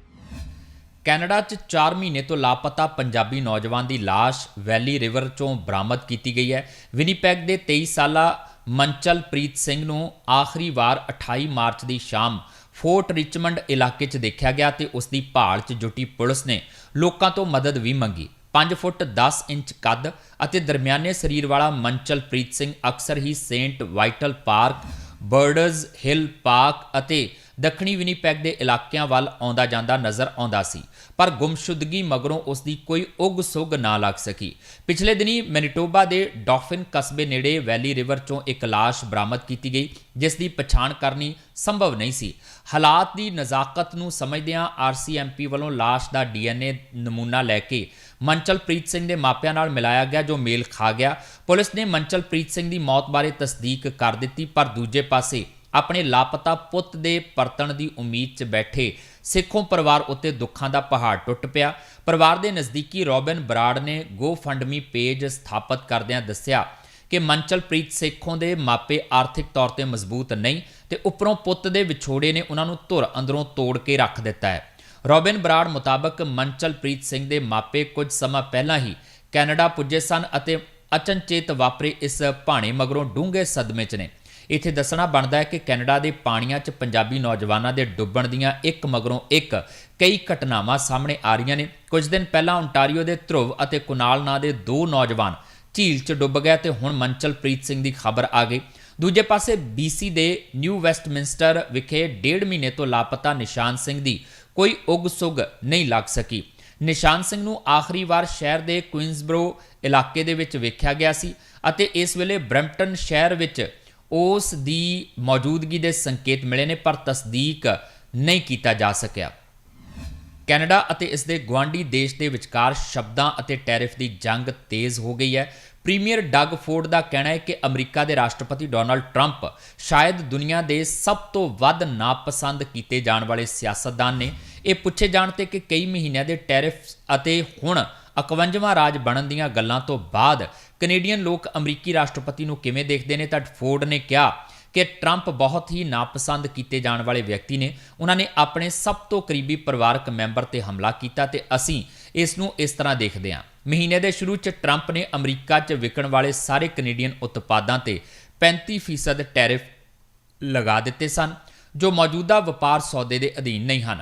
Speaker 1: ਕੈਨੇਡਾ 'ਚ 4 ਮਹੀਨੇ ਤੋਂ ਲਾਪਤਾ ਪੰਜਾਬੀ ਨੌਜਵਾਨ ਦੀ ਲਾਸ਼ ਵੈਲੀ ਰਿਵਰ 'ਚੋਂ ਬਰਾਮਦ ਕੀਤੀ ਗਈ ਹੈ। ਵਿਨੀਪੈਗ ਦੇ 23 ਸਾਲਾ ਮੰਚਲਪ੍ਰੀਤ ਸਿੰਘ ਨੂੰ ਆਖਰੀ ਵਾਰ 28 ਮਾਰਚ ਦੀ ਸ਼ਾਮ ਫੋਰਟ ਰਿਚਮੰਡ ਇਲਾਕੇ 'ਚ ਦੇਖਿਆ ਗਿਆ ਤੇ ਉਸ ਦੀ ਭਾਲ 'ਚ ਜੁਟੀ ਪੁਲਿਸ ਨੇ ਲੋਕਾਂ ਤੋਂ ਮਦਦ ਵੀ ਮੰਗੀ। 5 ਫੁੱਟ 10 ਇੰਚ ਕੱਦ ਅਤੇ ਦਰਮਿਆਨੇ ਸਰੀਰ ਵਾਲਾ ਮੰਚਲਪ੍ਰੀਤ ਸਿੰਘ ਅਕਸਰ ਹੀ Saint Vital Park Birds Hill Park ਅਤੇ ਦੱਖਣੀ ਵਿਨੀਪੈਗ ਦੇ ਇਲਾਕਿਆਂ ਵੱਲ ਆਉਂਦਾ ਜਾਂਦਾ ਨਜ਼ਰ ਆਉਂਦਾ ਸੀ, ਪਰ ਗੁੰਮਸ਼ੁਦਗੀ ਮਗਰੋਂ ਉਸ ਦੀ ਕੋਈ ਉਗ ਸੁਗ ਨਾ ਲੱਗ ਸਕੀ। ਪਿਛਲੇ ਦਿਨੀ ਮੈਨੀਟੋਬਾ ਦੇ ਡਾਫਿਨ ਕਸਬੇ ਨੇੜੇ ਵੈਲੀ ਰਿਵਰ ਚੋਂ ਇੱਕ ਲਾਸ਼ ਬਰਾਮਦ ਕੀਤੀ ਗਈ, ਜਿਸ ਦੀ ਪਛਾਣ ਕਰਨੀ ਸੰਭਵ ਨਹੀਂ ਸੀ। ਹਾਲਾਤ ਦੀ ਨਜ਼ਾਕਤ ਨੂੰ ਸਮਝਦਿਆਂ ਆਰਸੀਐਮਪੀ ਵੱਲੋਂ ਲਾਸ਼ ਦਾ ਡੀਐਨਏ ਨਮੂਨਾ ਲੈ ਕੇ ਮੰਚਲਪ੍ਰੀਤ ਸਿੰਘ ਦੇ ਮਾਪਿਆਂ ਨਾਲ ਮਿਲਾਇਆ ਗਿਆ, ਜੋ ਮੇਲ ਖਾ ਗਿਆ। ਪੁਲਿਸ ਨੇ ਮੰਚਲਪ੍ਰੀਤ ਸਿੰਘ ਦੀ ਮੌਤ ਬਾਰੇ ਤਸਦੀਕ ਕਰ ਦਿੱਤੀ, ਪਰ ਦੂਜੇ ਪਾਸੇ ਆਪਣੇ ਲਾਪਤਾ ਪੁੱਤ ਦੇ ਪਰਤਣ ਦੀ ਉਮੀਦ 'ਚ ਬੈਠੇ ਸਿੱਖੋਂ ਪਰਿਵਾਰ ਉੱਤੇ ਦੁੱਖਾਂ ਦਾ ਪਹਾੜ ਟੁੱਟ ਪਿਆ। ਪਰਿਵਾਰ ਦੇ ਨਜ਼ਦੀਕੀ ਰੋਬਿਨ ਬਰਾੜ ਨੇ ਗੋ ਫੰਡਮੀ ਪੇਜ ਸਥਾਪਿਤ ਕਰਦਿਆਂ ਦੱਸਿਆ ਕਿ ਮੰਚਲਪ੍ਰੀਤ ਸਿੱਖੋਂ ਦੇ ਮਾਪੇ ਆਰਥਿਕ ਤੌਰ ਤੇ ਮਜ਼ਬੂਤ ਨਹੀਂ ਤੇ ਉੱਪਰੋਂ ਪੁੱਤ ਦੇ ਵਿਛੋੜੇ ਨੇ ਉਹਨਾਂ ਨੂੰ ਧੁਰ ਅੰਦਰੋਂ ਤੋੜ ਕੇ ਰੱਖ ਦਿੱਤਾ ਹੈ। ਰੋਬਿਨ ਬਰਾੜ ਮੁਤਾਬਕ ਮੰਚਲਪ੍ਰੀਤ ਸਿੰਘ ਦੇ ਮਾਪੇ ਕੁਝ ਸਮਾਂ ਪਹਿਲਾਂ ਹੀ ਕੈਨੇਡਾ ਪੁੱਜੇ ਸਨ ਅਤੇ ਅਚਨਚੇਤ ਵਾਪਰੇ ਇਸ ਭਾਣੇ ਮਗਰੋਂ ਡੂੰਘੇ ਸਦਮੇ 'ਚ ਨੇ। ਇੱਥੇ ਦੱਸਣਾ ਬਣਦਾ ਹੈ ਕਿ ਕੈਨੇਡਾ ਦੇ ਪਾਣੀਆਂ 'ਚ ਪੰਜਾਬੀ ਨੌਜਵਾਨਾਂ ਦੇ ਡੁੱਬਣ ਦੀਆਂ ਇੱਕ ਮਗਰੋਂ ਇੱਕ ਕਈ ਘਟਨਾਵਾਂ ਸਾਹਮਣੇ ਆ ਰਹੀਆਂ ਨੇ। ਕੁਝ ਦਿਨ ਪਹਿਲਾਂ ਓਨਟਾਰੀਓ ਦੇ ਧਰੁਵ ਅਤੇ ਕੁਨਾਲ ਨਾਂ ਦੇ ਦੋ ਨੌਜਵਾਨ ਝੀਲ 'ਚ ਡੁੱਬ ਗਏ ਤੇ ਹੁਣ ਮੰਚਲਪ੍ਰੀਤ ਸਿੰਘ ਦੀ ਖਬਰ ਆ ਗਈ। ਦੂਜੇ ਪਾਸੇ BC ਦੇ ਨਿਊ ਵੈਸਟਮਿੰਸਟਰ ਵਿਖੇ ਡੇਢ ਮਹੀਨੇ ਤੋਂ ਲਾਪਤਾ ਨਿਸ਼ਾਨ ਸਿੰਘ ਦੀ ਕੋਈ ਉਗ ਸੁਗ ਨਹੀਂ ਲੱਗ ਸਕੀ। ਨਿਸ਼ਾਨ ਸਿੰਘ ਨੂੰ ਆਖਰੀ ਵਾਰ ਸ਼ਹਿਰ ਦੇ ਕੁਇਨਸਬਰੋ ਇਲਾਕੇ ਦੇ ਵਿੱਚ ਵੇਖਿਆ ਗਿਆ ਸੀ ਅਤੇ ਇਸ ਵੇਲੇ ਬ੍ਰੈਂਪਟਨ ਸ਼ਹਿਰ ਵਿੱਚ ਉਸ ਦੀ ਮੌਜੂਦਗੀ ਦੇ ਸੰਕੇਤ ਮਿਲੇ ਨੇ, ਪਰ ਤਸਦੀਕ ਨਹੀਂ ਕੀਤਾ ਜਾ ਸਕਿਆ। ਕੈਨੇਡਾ ਅਤੇ ਇਸ ਦੇ ਗਵਾਂਢੀ ਦੇਸ਼ ਦੇ ਵਿਚਕਾਰ ਸ਼ਬਦਾਂ ਅਤੇ ਟੈਰਿਫ ਦੀ ਜੰਗ ਤੇਜ਼ ਹੋ ਗਈ ਹੈ। ਪ੍ਰੀਮੀਅਰ ਡਗ ਫੋਰਡ ਦਾ ਕਹਿਣਾ ਹੈ ਕਿ ਅਮਰੀਕਾ ਦੇ ਰਾਸ਼ਟਰਪਤੀ ਡੋਨਲਡ ਟਰੰਪ ਸ਼ਾਇਦ ਦੁਨੀਆ ਦੇ ਸਭ ਤੋਂ ਵੱਧ ਨਾਪਸੰਦ ਕੀਤੇ ਜਾਣ ਵਾਲੇ ਸਿਆਸਤਦਾਨ ਨੇ। ਇਹ ਪੁੱਛੇ ਜਾਣ ਤੇ ਕਿ ਕਈ ਮਹੀਨਿਆਂ ਦੇ ਟੈਰਿਫ ਅਤੇ ਹੁਣ 51ਵਾਂ ਰਾਜ ਬਣਨ ਦੀਆਂ ਗੱਲਾਂ ਤੋਂ ਬਾਅਦ ਕੈਨੇਡੀਅਨ ਲੋਕ ਅਮਰੀਕੀ ਰਾਸ਼ਟਰਪਤੀ ਨੂੰ ਕਿਵੇਂ ਦੇਖਦੇ ਨੇ, ਤਾਂ ਫੋਰਡ ਨੇ ਕਿਹਾ ਕਿ ਟਰੰਪ ਬਹੁਤ ਹੀ ਨਾਪਸੰਦ ਕੀਤੇ ਜਾਣ ਵਾਲੇ ਵਿਅਕਤੀ ਨੇ। ਉਹਨਾਂ ਨੇ ਆਪਣੇ ਸਭ ਤੋਂ ਕਰੀਬੀ ਪਰਿਵਾਰਕ ਮੈਂਬਰ ਤੇ ਹਮਲਾ ਕੀਤਾ ਤੇ ਅਸੀਂ ਇਸ ਨੂੰ ਇਸ ਤਰ੍ਹਾਂ ਦੇਖਦੇ ਹਾਂ। ਮਹੀਨੇ ਦੇ ਸ਼ੁਰੂ 'ਚ ਟਰੰਪ ਨੇ ਅਮਰੀਕਾ 'ਚ ਵਿਕਣ ਵਾਲੇ ਸਾਰੇ ਕੈਨੇਡੀਅਨ ਉਤਪਾਦਾਂ ਤੇ 35% ਟੈਰਿਫ ਲਗਾ ਦਿੱਤੇ ਸਨ, ਜੋ ਮੌਜੂਦਾ ਵਪਾਰ ਸੌਦੇ ਦੇ ਅਧੀਨ ਨਹੀਂ ਹਨ।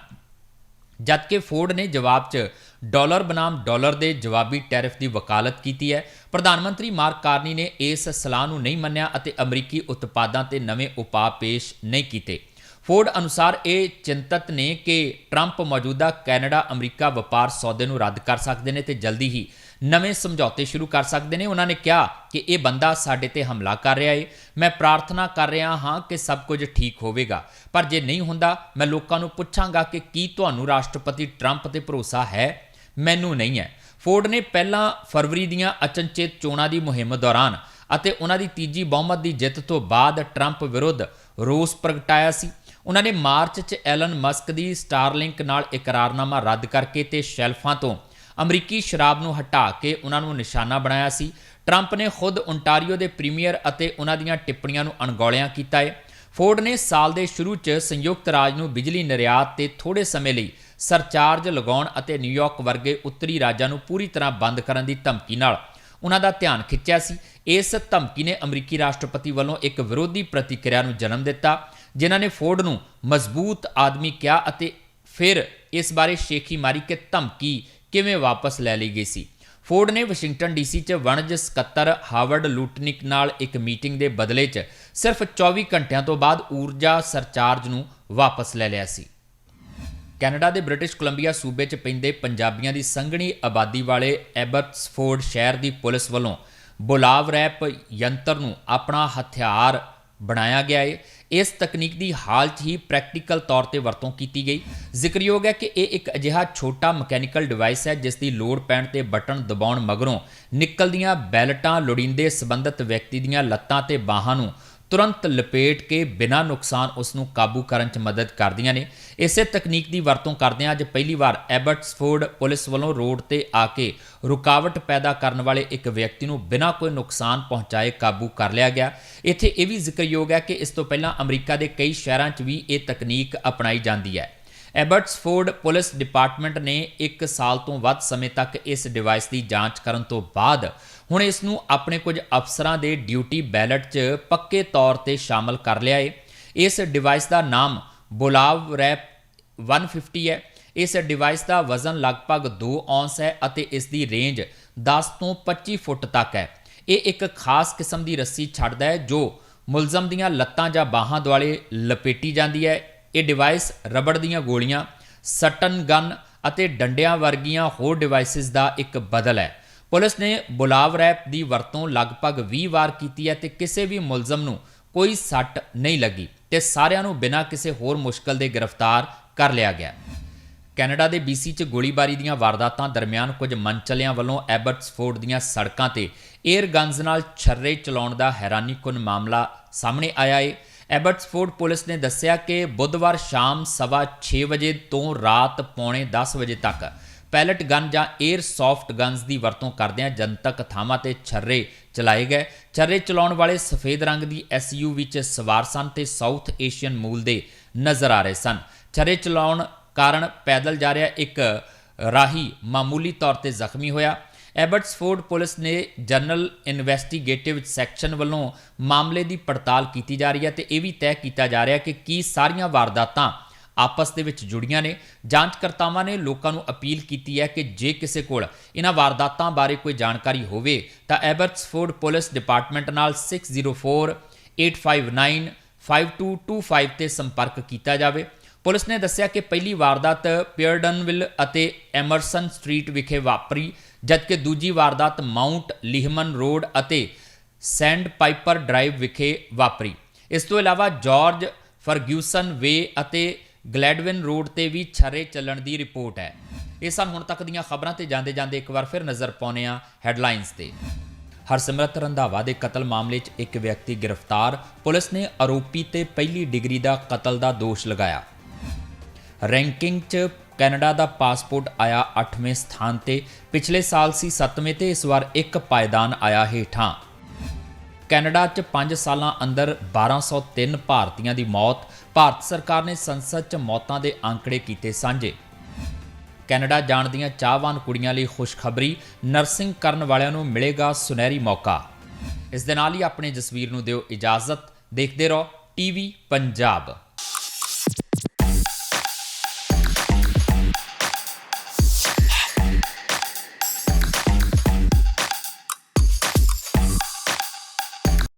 Speaker 1: ਜਦਕਿ ਫੋਰਡ ਨੇ ਜਵਾਬ 'ਚ ਡਾਲਰ ਬਨਾਮ ਡਾਲਰ ਦੇ ਜਵਾਬੀ ਟੈਰਿਫ ਦੀ ਵਕਾਲਤ ਕੀਤੀ ਹੈ ਪ੍ਰਧਾਨ ਮੰਤਰੀ ਮਾਰਕ ਕਾਰਨੀ ਨੇ ਇਸ ਸਲਾਹ ਨੂੰ ਨਹੀਂ ਮੰਨਿਆ ਅਤੇ ਅਮਰੀਕੀ ਉਤਪਾਦਾਂ ਤੇ ਨਵੇਂ ਉਪਾਅ ਪੇਸ਼ ਨਹੀਂ ਕੀਤੇ। ਫੋਰਡ ਅਨੁਸਾਰ ਇਹ ਚਿੰਤਤ ਨੇ ਕਿ ਟਰੰਪ ਮੌਜੂਦਾ ਕੈਨੇਡਾ, ਅਮਰੀਕਾ ਵਪਾਰ ਸੌਦੇ ਨੂੰ ਰੱਦ ਕਰ ਸਕਦੇ ਨੇ ਤੇ ਜਲਦੀ ਹੀ ਨਵੇਂ ਸਮਝੌਤੇ ਸ਼ੁਰੂ ਕਰ ਸਕਦੇ ਨੇ। ਉਹਨਾਂ ਨੇ ਕਿਹਾ ਕਿ ਇਹ ਬੰਦਾ ਸਾਡੇ ਤੇ ਹਮਲਾ ਕਰ ਰਿਹਾ ਏ। ਮੈਂ ਪ੍ਰਾਰਥਨਾ ਕਰ ਰਿਹਾ ਹਾਂ ਕਿ ਸਭ ਕੁਝ ਠੀਕ ਹੋਵੇਗਾ। ਪਰ ਜੇ ਨਹੀਂ ਹੁੰਦਾ, ਮੈਂ ਲੋਕਾਂ ਨੂੰ ਪੁੱਛਾਂਗਾ ਕਿ ਕੀ ਤੁਹਾਨੂੰ ਰਾਸ਼ਟਰਪਤੀ ਟਰੰਪ ਤੇ ਭਰੋਸਾ ਹੈ? ਮੈਨੂੰ ਨਹੀਂ ਹੈ। ਫੋਰਡ ਨੇ ਪਹਿਲਾਂ ਫਰਵਰੀ ਦੀਆਂ ਅਚਨਚੇਤ ਚੋਣਾਂ ਦੀ ਮੁਹਿੰਮ ਦੌਰਾਨ ਅਤੇ ਉਹਨਾਂ ਦੀ ਤੀਜੀ ਬਹੁਮਤ ਦੀ ਜਿੱਤ ਤੋਂ ਬਾਅਦ ਟਰੰਪ ਵਿਰੁੱਧ ਰੋਸ ਪ੍ਰਗਟਾਇਆ ਸੀ। ਉਹਨਾਂ ਨੇ ਮਾਰਚ 'ਚ ਐਲਨ ਮਸਕ ਦੀ ਸਟਾਰਲਿੰਕ ਨਾਲ ਇਕਰਾਰਨਾਮਾ ਰੱਦ ਕਰਕੇ ਤੇ ਸ਼ੈਲਫਾਂ ਤੋਂ ਅਮਰੀਕੀ ਸ਼ਰਾਬ ਨੂੰ ਹਟਾ ਕੇ ਉਹਨਾਂ ਨੂੰ ਨਿਸ਼ਾਨਾ ਬਣਾਇਆ ਸੀ। ਟਰੰਪ ਨੇ ਖੁਦ ਓਨਟਾਰੀਓ ਦੇ ਪ੍ਰੀਮੀਅਰ ਅਤੇ ਉਹਨਾਂ ਦੀਆਂ ਟਿੱਪਣੀਆਂ ਨੂੰ ਅਣਗੌਲਿਆਂ ਕੀਤਾ ਹੈ ਫੋਰਡ ਨੇ ਸਾਲ ਦੇ ਸ਼ੁਰੂ 'ਚ ਸੰਯੁਕਤ ਰਾਜ ਨੂੰ ਬਿਜਲੀ ਨਿਰਯਾਤ ਤੇ ਥੋੜੇ ਸਮੇਂ ਲਈ ਸਰਚਾਰਜ ਲਗਾਉਣ ਅਤੇ ਨਿਊਯਾਰਕ ਵਰਗੇ ਉੱਤਰੀ ਰਾਜਾਂ ਨੂੰ ਪੂਰੀ ਤਰ੍ਹਾਂ ਬੰਦ ਕਰਨ ਦੀ ਧਮਕੀ ਨਾਲ ਉਹਨਾਂ ਦਾ ਧਿਆਨ ਖਿੱਚਿਆ ਸੀ। ਇਸ ਧਮਕੀ ਨੇ ਅਮਰੀਕੀ ਰਾਸ਼ਟਰਪਤੀ ਵੱਲੋਂ ਇੱਕ ਵਿਰੋਧੀ ਪ੍ਰਤੀਕਿਰਿਆ ਨੂੰ ਜਨਮ ਦਿੱਤਾ। ਜਿਨ੍ਹਾਂ ਨੇ ਫੋਰਡ ਨੂੰ ਮਜ਼ਬੂਤ ਆਦਮੀ ਕਿਹਾ ਅਤੇ ਫਿਰ ਇਸ ਬਾਰੇ ਸ਼ੇਖੀ ਮਾਰੀ ਕਿ ਧਮਕੀ ਕਿਵੇਂ ਵਾਪਸ ਲੈ ਲਈ ਗਈ ਸੀ। ਫੋਰਡ ਨੇ ਵਾਸ਼ਿੰਗਟਨ ਡੀਸੀ 'ਚ ਵਣਜ ਸਕੱਤਰ ਹਾਰਵਰਡ ਲੂਟਨਿਕ ਨਾਲ ਇੱਕ ਮੀਟਿੰਗ ਦੇ ਬਦਲੇ 'ਚ ਸਿਰਫ 24 ਘੰਟਿਆਂ ਤੋਂ ਬਾਅਦ ਊਰਜਾ ਸਰਚਾਰਜ ਨੂੰ ਵਾਪਸ ਲੈ ਲਿਆ ਸੀ। ਕੈਨੇਡਾ ਦੇ ਬ੍ਰਿਟਿਸ਼ ਕੋਲੰਬੀਆ ਸੂਬੇ 'ਚ ਪੈਂਦੇ ਪੰਜਾਬੀਆਂ ਦੀ ਸੰਘਣੀ ਆਬਾਦੀ ਵਾਲੇ ਐਬਟਸਫੋਰਡ ਸ਼ਹਿਰ ਦੀ ਪੁਲਿਸ ਵੱਲੋਂ ਬੁਲਾਵ ਰੈਪ ਯੰਤਰ ਨੂੰ ਆਪਣਾ ਹਥਿਆਰ ਬਣਾਇਆ ਗਿਆ ਹੈ ਇਸ ਤਕਨੀਕ ਦੀ ਹਾਲ 'ਚ ਹੀ ਪ੍ਰੈਕਟੀਕਲ ਤੌਰ ਤੇ ਵਰਤੋਂ ਕੀਤੀ ਗਈ। ਜ਼ਿਕਰਯੋਗ ਹੈ ਕਿ ਇਹ ਇੱਕ ਅਜਿਹਾ ਛੋਟਾ ਮਕੈਨੀਕਲ ਡਿਵਾਈਸ ਹੈ, ਜਿਸ ਦੀ ਲੋੜ ਪੈਣ ਤੇ ਬਟਨ ਦਬਾਉਣ ਮਗਰੋਂ ਨਿਕਲਦੀਆਂ ਬੈਲਟਾਂ ਲੋੜੀਂਦੇ ਸੰਬੰਧਿਤ ਵਿਅਕਤੀ ਦੀਆਂ ਲੱਤਾਂ ਤੇ ਬਾਹਾਂ ਨੂੰ ਤੁਰੰਤ ਲਪੇਟ ਕੇ ਬਿਨਾਂ ਨੁਕਸਾਨ ਉਸ ਨੂੰ ਕਾਬੂ ਕਰਨ 'ਚ ਮਦਦ ਕਰਦੀਆਂ ਨੇ। ਇਸੇ ਤਕਨੀਕ ਦੀ ਵਰਤੋਂ ਕਰਦਿਆਂ ਅੱਜ ਪਹਿਲੀ ਵਾਰ ਐਬਟਸਫੋਰਡ ਪੁਲਿਸ ਵੱਲੋਂ ਰੋਡ ਤੇ ਆ ਕੇ ਰੁਕਾਵਟ ਪੈਦਾ ਕਰਨ ਵਾਲੇ ਇੱਕ ਵਿਅਕਤੀ ਨੂੰ ਬਿਨਾਂ ਕੋਈ ਨੁਕਸਾਨ ਪਹੁੰਚਾਏ ਕਾਬੂ ਕਰ ਲਿਆ ਗਿਆ। ਇੱਥੇ ਇਹ ਵੀ ਜ਼ਿਕਰਯੋਗ ਹੈ ਕਿ ਇਸ ਤੋਂ ਪਹਿਲਾਂ ਅਮਰੀਕਾ ਦੇ ਕਈ ਸ਼ਹਿਰਾਂ 'ਚ ਵੀ ਇਹ ਤਕਨੀਕ ਅਪਣਾਈ ਜਾਂਦੀ ਹੈ। ਐਬਟਸਫੋਰਡ ਪੁਲਿਸ ਡਿਪਾਰਟਮੈਂਟ ਨੇ 1 ਸਾਲ ਤੋਂ ਵੱਧ ਸਮੇਂ ਤੱਕ ਇਸ ਡਿਵਾਈਸ ਦੀ ਜਾਂਚ ਕਰਨ ਤੋਂ ਬਾਅਦ ਹੁਣ ਇਸ ਨੂੰ ਆਪਣੇ ਕੁਝ ਅਫਸਰਾਂ ਦੇ ਡਿਊਟੀ ਬੈਲਟ 'ਚ ਪੱਕੇ ਤੌਰ ਤੇ ਸ਼ਾਮਲ ਕਰ ਲਿਆ ਏ। ਇਸ ਡਿਵਾਈਸ ਦਾ ਨਾਮ ਬੁਲਾਵ ਰੈਪ 150 ਹੈ। ਇਸ ਡਿਵਾਈਸ ਦਾ ਵਜ਼ਨ ਲਗਭਗ 2 ਔਂਸ ਹੈ ਅਤੇ ਇਸ ਦੀ ਰੇਂਜ 10 ਤੋਂ 25 ਫੁੱਟ ਤੱਕ ਹੈ। ਇਹ ਇੱਕ ਖਾਸ ਕਿਸਮ ਦੀ ਰੱਸੀ ਛੱਡਦਾ ਹੈ ਜੋ ਮੁਲਜ਼ਮ ਦੀਆਂ ਲੱਤਾਂ ਜਾਂ ਬਾਹਾਂ ਦੁਆਲੇ ਲਪੇਟੀ ਜਾਂਦੀ ਹੈ। ਇਹ ਡਿਵਾਈਸ ਰਬੜ ਦੀਆਂ ਗੋਲੀਆਂ ਸਟਨ ਗਨ ਅਤੇ ਡੰਡਿਆਂ ਵਰਗੀਆਂ ਹੋਰ ਡਿਵਾਈਸਿਸ ਦਾ ਇੱਕ ਬਦਲ ਹੈ। ਪੁਲਿਸ ਨੇ ਬੁਲਾਵ ਰੈਪ ਦੀ ਵਰਤੋਂ ਲਗਭਗ 20 ਵਾਰ ਕੀਤੀ ਹੈ ਤੇ ਕਿਸੇ ਵੀ ਮੁਲਜ਼ਮ ਨੂੰ ਕੋਈ ਸੱਟ ਨਹੀਂ ਲੱਗੀ ਤੇ ਸਾਰਿਆਂ ਨੂੰ ਬਿਨਾਂ ਕਿਸੇ ਹੋਰ ਮੁਸ਼ਕਲ ਦੇ ਗ੍ਰਿਫਤਾਰ ਕਰ ਲਿਆ ਗਿਆ। ਕੈਨੇਡਾ ਦੇ BC ਚ ਗੋਲੀਬਾਰੀ ਦੀਆਂ ਵਾਰਦਾਤਾਂ ਦਰਮਿਆਨ ਕੁਝ ਮਨਚਲਿਆਂ ਵੱਲੋਂ ਐਬਟਸਫੋਰਡ ਦੀਆਂ ਸੜਕਾਂ ਤੇ 에ਅਰ ਗਨਜ਼ ਨਾਲ ਛਰਰੇ ਚਲਾਉਣ ਦਾ ਹੈਰਾਨੀਕੁਨ ਮਾਮਲਾ ਸਾਹਮਣੇ ਆਇਆ ਏ। ਐਬਟਸਫੋਰਡ ਪੁਲਿਸ ਨੇ ਦੱਸਿਆ ਕਿ ਬੁੱਧਵਾਰ ਸ਼ਾਮ ਸਵਾ 6 ਵਜੇ ਤੋਂ ਰਾਤ ਪੌਣੇ 10 ਵਜੇ ਤੱਕ ਪੈਲਟ ਗਨ ਜਾਂ 에ਅਰ ਸੌਫਟ ਗਨਜ਼ ਦੀ ਵਰਤੋਂ ਕਰਦਿਆਂ ਜਨਤਕ ਥਾਵਾਂ ਤੇ ਛਰਰੇ ਚਲਾਏ ਗਏ। ਛਰਰੇ ਚਲਾਉਣ ਵਾਲੇ ਸਫੇਦ ਰੰਗ ਦੀ ਐਸਯੂਵੀ 'ਚ ਸਵਾਰ ਸਨ ਤੇ ਸਾਊਥ ਏਸ਼ੀਅਨ ਮੂਲ ਦੇ ਨਜ਼ਰ ਆ ਰਹੇ ਸਨ। ਛਰਰੇ ਚਲਾਉਣ ਕਾਰਨ ਪੈਦਲ ਜਾ ਰਿਹਾ ਇੱਕ ਰਾਹੀ ਮਾਮੂਲੀ ਤੌਰ ਤੇ ਜ਼ਖਮੀ ਹੋਇਆ। ਐਬਟਸਫੋਰਡ ਪੁਲਿਸ ਨੇ ਜਨਰਲ ਇਨਵੈਸਟੀਗੇਟਿਵ ਸੈਕਸ਼ਨ ਵੱਲੋਂ ਮਾਮਲੇ ਦੀ ਪੜਤਾਲ ਕੀਤੀ ਜਾ ਰਹੀ ਹੈ ਤੇ ਇਹ ਵੀ ਤੈਅ ਕੀਤਾ ਜਾ ਰਿਹਾ ਕਿ ਕੀ ਸਾਰੀਆਂ ਵਾਰਦਾਤਾਂ ਆਪਸ ਦੇ ਵਿੱਚ ਜੁੜੀਆਂ ਨੇ। ਜਾਂਚਕਰਤਾਵਾਂ ਨੇ ਲੋਕਾਂ ਨੂੰ ਅਪੀਲ ਕੀਤੀ ਹੈ ਕਿ ਜੇ ਕਿਸੇ ਕੋਲ ਇਹਨਾਂ ਵਾਰਦਾਤਾਂ ਬਾਰੇ ਕੋਈ ਜਾਣਕਾਰੀ ਹੋਵੇ, ਤਾਂ ਐਬਟਸਫੋਰਡ ਪੁਲਿਸ ਡਿਪਾਰਟਮੈਂਟ ਨਾਲ 604 859 5225 ਤੇ ਸੰਪਰਕ ਕੀਤਾ ਜਾਵੇ। ਪੁਲਿਸ ਨੇ ਦੱਸਿਆ ਕਿ ਪਹਿਲੀ ਵਾਰਦਾਤ ਪਿਅਰਡਨਵਿਲ ਅਤੇ ਐਮਰਸਨ ਸਟਰੀਟ ਵਿਖੇ ਵਾਪਰੀ, ਜਦਕਿ ਦੂਜੀ ਵਾਰਦਾਤ ਮਾਉਂਟ ਲਿਹਮਨ ਰੋਡ ਅਤੇ ਸੈਂਡ ਪਾਈਪਰ ਡਰਾਈਵ ਵਿਖੇ ਵਾਪਰੀ। ਇਸ ਤੋਂ ਇਲਾਵਾ ਜਾਰਜ ਫਰਗਿਊਸਨ ਵੇ ਅਤੇ ਗਲੈਡਵਿਨ ਰੋਡ ਤੇ ਵੀ ਛਰੇ ਚੱਲਣ ਦੀ ਰਿਪੋਰਟ ਹੈ। ਇਹ ਸਨ ਹੁਣ ਤੱਕ ਦੀਆਂ ਖਬਰਾਂ ਤੇ ਜਾਂਦੇ ਜਾਂਦੇ ਇੱਕ ਵਾਰ ਫਿਰ ਨਜ਼ਰ ਪਾਉਨੇ ਆ ਹੈਡਲਾਈਨਸ ਤੇ। ਹਰਸਿਮਰਤ ਰੰਧਾਵਾ ਦੇ ਕਤਲ ਮਾਮਲੇ 'ਚ ਇੱਕ ਵਿਅਕਤੀ ਗ੍ਰਿਫਤਾਰ, ਪੁਲਿਸ ਨੇ ਆਰੋਪੀ ਤੇ ਪਹਿਲੀ ਡਿਗਰੀ ਦਾ ਕਤਲ ਦਾ ਦੋਸ਼ ਲਗਾਇਆ। ਰੈਂਕਿੰਗ 'ਚ ਕੈਨੇਡਾ ਦਾ ਪਾਸਪੋਰਟ ਆਇਆ 8ਵੇਂ ਸਥਾਨ ਤੇ, ਪਿਛਲੇ ਸਾਲ ਸੀ 7ਵੇਂ ਤੇ ਇਸ ਵਾਰ ਇੱਕ ਪਾਇਦਾਨ ਆਇਆ ਹੇਠਾਂ। ਕੈਨੇਡਾ 'ਚ 5 ਸਾਲਾਂ ਅੰਦਰ 1203 ਭਾਰਤੀਆਂ ਦੀ ਮੌਤ ਭਾਰਤ ਸਰਕਾਰ ਨੇ ਸੰਸਦ 'ਚ ਮੌਤਾਂ ਦੇ ਅੰਕੜੇ ਕੀਤੇ ਸਾਂਝੇ। ਕੈਨੇਡਾ ਜਾਣ ਦੀਆਂ ਚਾਹਵਾਨ ਕੁੜੀਆਂ ਲਈ ਖੁਸ਼ਖਬਰੀ, ਨਰਸਿੰਗ ਕਰਨ ਵਾਲਿਆਂ ਨੂੰ ਮਿਲੇਗਾ ਸੁਨਹਿਰੀ ਮੌਕਾ। ਇਸ ਦੇ ਨਾਲ ਹੀ ਆਪਣੇ ਜਸਵੀਰ ਨੂੰ ਦਿਓ ਇਜਾਜ਼ਤ। ਦੇਖਦੇ ਰਹੋ, ਟੀਵੀ ਪੰਜਾਬ।